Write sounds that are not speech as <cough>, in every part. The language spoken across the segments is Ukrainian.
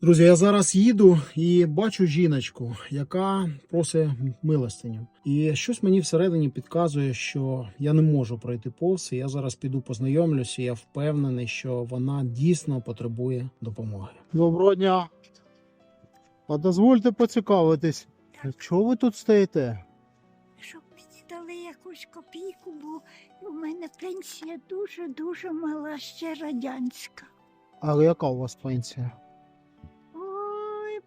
Друзі, я зараз їду і бачу жіночку, яка просить милостиню. І щось мені всередині підказує, що я не можу пройти повз. і Я зараз піду познайомлюся. і Я впевнений, що вона дійсно потребує допомоги. Доброго дня. А дозвольте поцікавитись. Чого ви тут стоїте? щоб мені дали якусь копійку, бо у мене пенсія дуже-дуже мала, ще радянська. А яка у вас пенсія?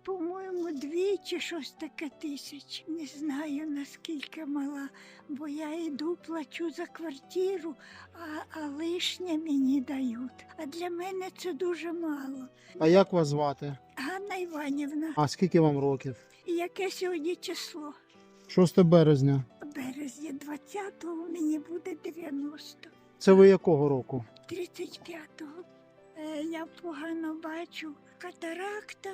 По-моєму, дві чи щось таке тисяч. Не знаю наскільки мала, бо я йду, плачу за квартиру, а, а лишнє мені дають. А для мене це дуже мало. А як вас звати? Ганна Іванівна, А скільки вам років? і яке сьогодні число? 6 березня. Березня 20-го мені буде 90. Це ви якого року? 35-го. Е, я погано бачу катаракта,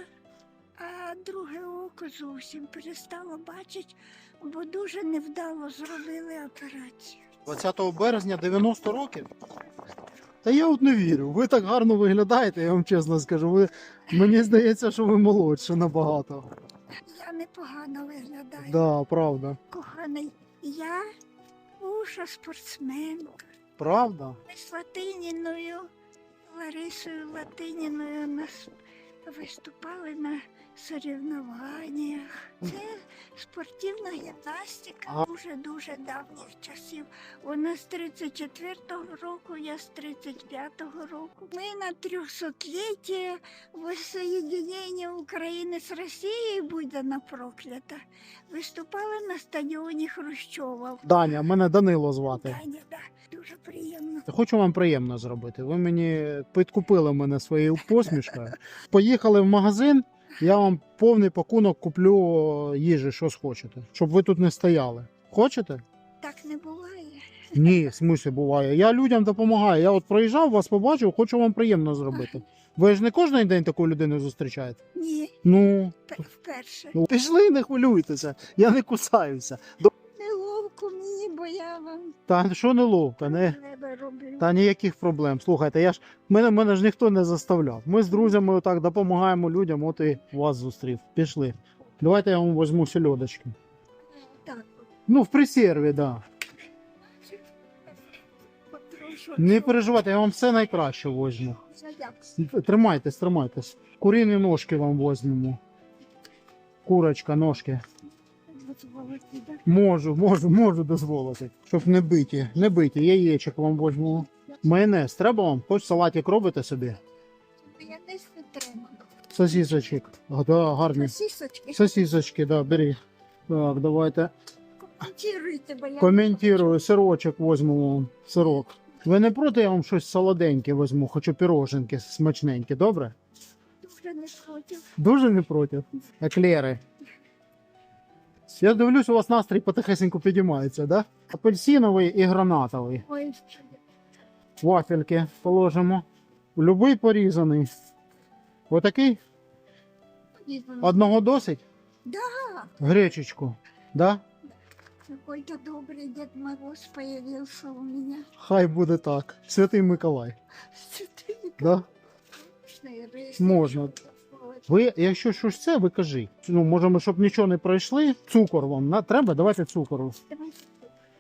а друге око зовсім перестало бачити, бо дуже невдало зробили операцію. 20 березня 90 років? Та я от не вірю. Ви так гарно виглядаєте, я вам чесно скажу. Ви, мені здається, що ви молодше набагато. Я непогано виглядаю. Да, правда. Коханий, я уша спортсменка. Правда? Ми з Латиніною, Ларисою Латиніною нас виступали на соревнованнях. Це спортивна гімнастика дуже-дуже давніх часів. Вона з 34-го року, я з 35-го року. Ми на 300-ліття воссоєдинення України з Росією буде на проклята. Виступали на стадіоні Хрущова. Даня, мене Данило звати. Таня, да, дуже приємно. Хочу вам приємно зробити. Ви мені підкупили мене своєю посмішкою. <laughs> Поїхали в магазин, я вам повний пакунок куплю їжі, що схочете, щоб ви тут не стояли. Хочете? Так не буває. Ні, в смислі буває. Я людям допомагаю. Я от проїжджав, вас побачив, хочу вам приємно зробити. Ви ж не кожен день таку людину зустрічаєте? Ні, Ну, пе- вперше. ну пішли, не хвилюйтеся, я не кусаюся. До- мені, бо я вам Та що не ловка, не. треба роблю. Та ніяких проблем. Слухайте, я ж мене, мене ж ніхто не заставляв. Ми з друзями отак допомагаємо людям, от і вас зустрів. Пішли. Давайте я вам візьму сельодочки. Так, Ну, в присерві, так. Да. потрошу. Не переживайте, я вам все найкраще. Дякую. Тримайтесь, тримайтесь. Куріні ножки вам візьмемо. Курочка, ножки. Дозволите, да? Можу, можу, можу дозволити. Щоб не биті. Не биті. Яєчок вам візьму. Майонез треба вам? Хоч салатик робите собі? Десь не треба. Сосісочок. Да, гарні. Сосисочки. Сосісочки, да, бери. Так, давайте. Коментуйте, бо я Коментую, сирочок візьму. Сирок. Ви не проти, я вам щось солоденьке візьму, хочу піроженки смачненькі, добре? дуже не проти. Дуже не проти. Еклери. Я дивлюсь, у вас настрій потихесеньку підіймається, да? Апельсиновий і гранатовий. Ой, Вафельки положимо. Любий порізаний. Отакий? Одного досить? Да. Гречечку. Да? Какой-то добрый Дед Мороз появился у меня. Хай буде так. Святий Миколай. <laughs> Святый Да? Можна. Ви, якщо щось це, ви кажіть. Ну, може, ми, щоб нічого не пройшли. Цукор вам на треба? Давайте. Давай.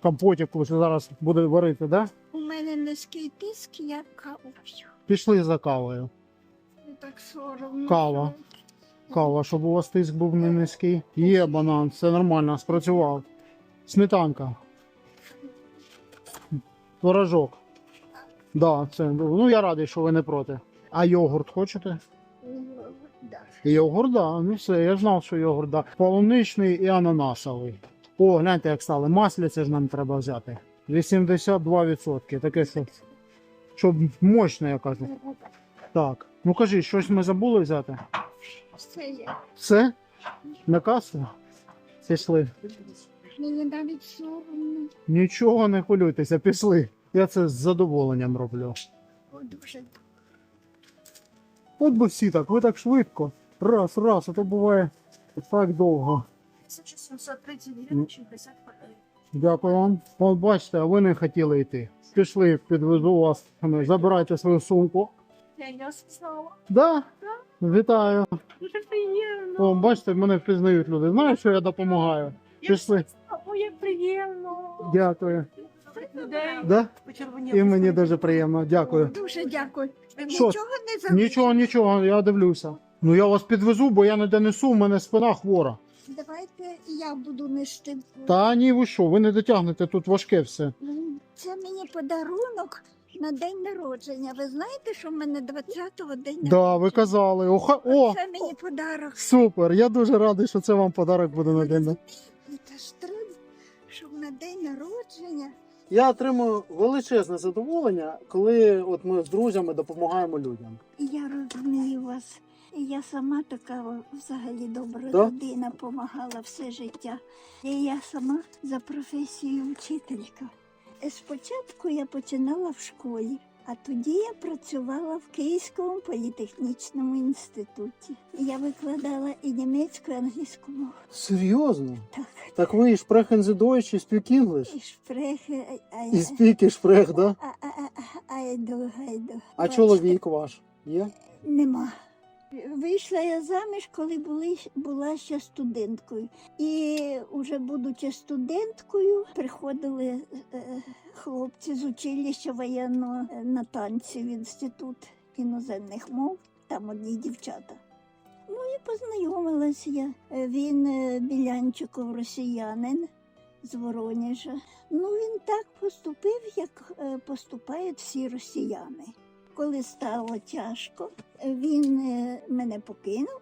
Компотик ви зараз буде варити, да? У мене низький тиск, я каву п'ю. Пішли за кавою. Так соромно. Кава. Кава, щоб у вас тиск був не низький. Є банан, все нормально, спрацював. Сметанка. Творожок. Да, це, ну я радий, що ви не проти. А йогурт хочете? Да. Йогурт, ну все, я знав, що йогурт, да. Полуничний і ананасовий. О, гляньте, як стали. Масляце ж нам треба взяти. 82%. Таке, що, щоб мощне, я кажу. Так. Ну кажи, щось ми забули взяти? Все є. Все? На касу? Пішли. Мені навіть соромно. Нічого не хвилюйтеся, пішли. Я це з задоволенням роблю. О, дуже От би всі так, ви так швидко. Раз, раз, а то буває так довго. 1730 гривень 60. Дякую вам. От бачите, а ви не хотіли йти. Пішли, підвезу вас. Забирайте свою сумку. Я ясно знала. Да? Да. Вітаю. Дуже приємно. О, бачите, мене впізнають люди. Знаєш, що я допомагаю? Пішли. Ой, як приємно. Дякую. Людей. Да? І мені дуже приємно. Дякую. Дуже дякую. Що? Нічого не забули? Нічого, нічого, я дивлюся. Ну я вас підвезу, бо я ніде несу, в мене спина хвора. Давайте я буду нести. Та ні, ви що, ви не дотягнете тут важке все. Ну, Це мені подарунок на день народження. Ви знаєте, що в мене 20-го день народження? Да, ви казали. Оха... О, Це мені подарок. супер! Я дуже радий, що це вам подарок буде на день. народження. Це ж треба, щоб на день народження. Я отримую величезне задоволення, коли от ми з друзями допомагаємо людям. Я розумію вас. І Я сама така взагалі добра Да? людина, допомагала все життя. І я сама за професією вчителька. Спочатку я починала в школі, а тоді я працювала в Київському політехнічному інституті. Я викладала і німецьку, і англійську мову. Серйозно? Так, Так ви і Sie Deutsch, і speak English? і а, І speak, і шпрех, да? айду, айду. А чоловік ваш є? Нема. Вийшла я заміж, коли були, була ще студенткою. І вже будучи студенткою, приходили е, хлопці з училища воєнного е, на танці в інститут іноземних мов, там одні дівчата. Ну і познайомилася я. Е, Він е, Білянчиков росіянин з Воронежа. Ну він так поступив, як е, поступають всі росіяни. Коли стало тяжко, він е, мене покинув,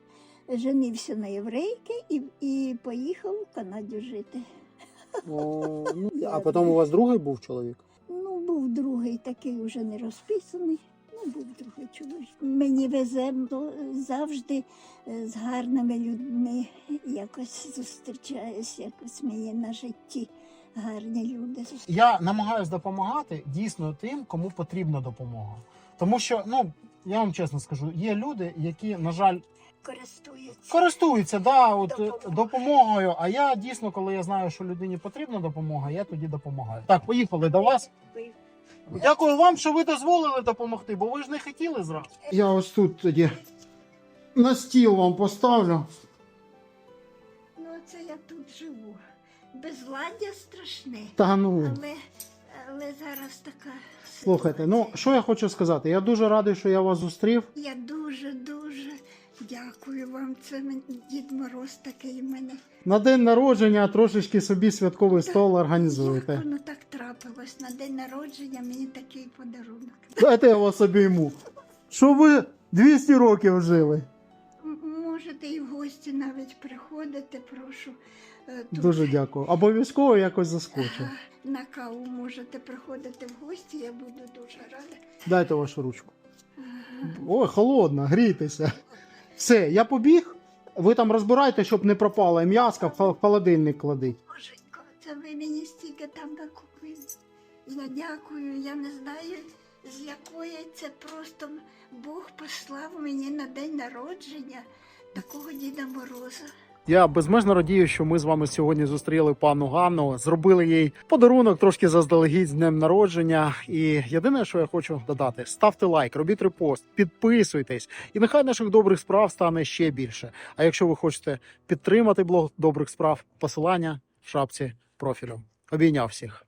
женився на єврейки і, і поїхав в Канаді жити. О, ну, <laughs> а потім у вас другий був чоловік? Ну, був другий такий уже не розписаний. Ну, був другий чоловік. Мені везе завжди е, з гарними людьми якось зустрічаюсь, якось мені на житті гарні люди. Я намагаюся допомагати дійсно тим, кому потрібна допомога. Тому що, ну я вам чесно скажу, є люди, які, на жаль, Користуються. користуються да, от, Допомогою. допомогою. А я дійсно, коли я знаю, що людині потрібна допомога, я тоді допомагаю. Так, поїхали до вас. Дякую вам, що ви дозволили допомогти, бо ви ж не хотіли зразу. Я ось тут тоді на стіл вам поставлю. Ну, це я тут живу. Безладдя страшне. Та ну. Але, але зараз така. Слухайте, ну що я хочу сказати? Я дуже радий, що я вас зустрів. Я дуже дуже дякую вам. Це мен- Дід Мороз такий мене. На день народження трошечки собі святковий стол організуєте. Як воно так трапилось? На день народження мені такий подарунок. Дайте я вас обійму. Що ви 200 років жили? Можете і в гості навіть приходити, прошу. Е, тут, Дуже дякую. Обов'язково якось заскочу. На каву можете приходити в гості, я буду дуже рада. Дайте вашу ручку. Ой, холодно, грійтеся. Все, я побіг. Ви там розбирайте, щоб не м'яска в в холодильник кладіть. Боженько, це ви мені стільки там накупили. Я дякую, я не знаю, з якої це просто Бог послав мені на день народження такого Діда Мороза. Я безмежно радію, що ми з вами сьогодні зустріли пану Ганну, зробили їй подарунок трошки заздалегідь з днем народження. І єдине, що я хочу додати: ставте лайк, робіть репост, підписуйтесь, і нехай наших добрих справ стане ще більше. А якщо ви хочете підтримати блог добрих справ, посилання в шапці профілю. Обійняв всіх.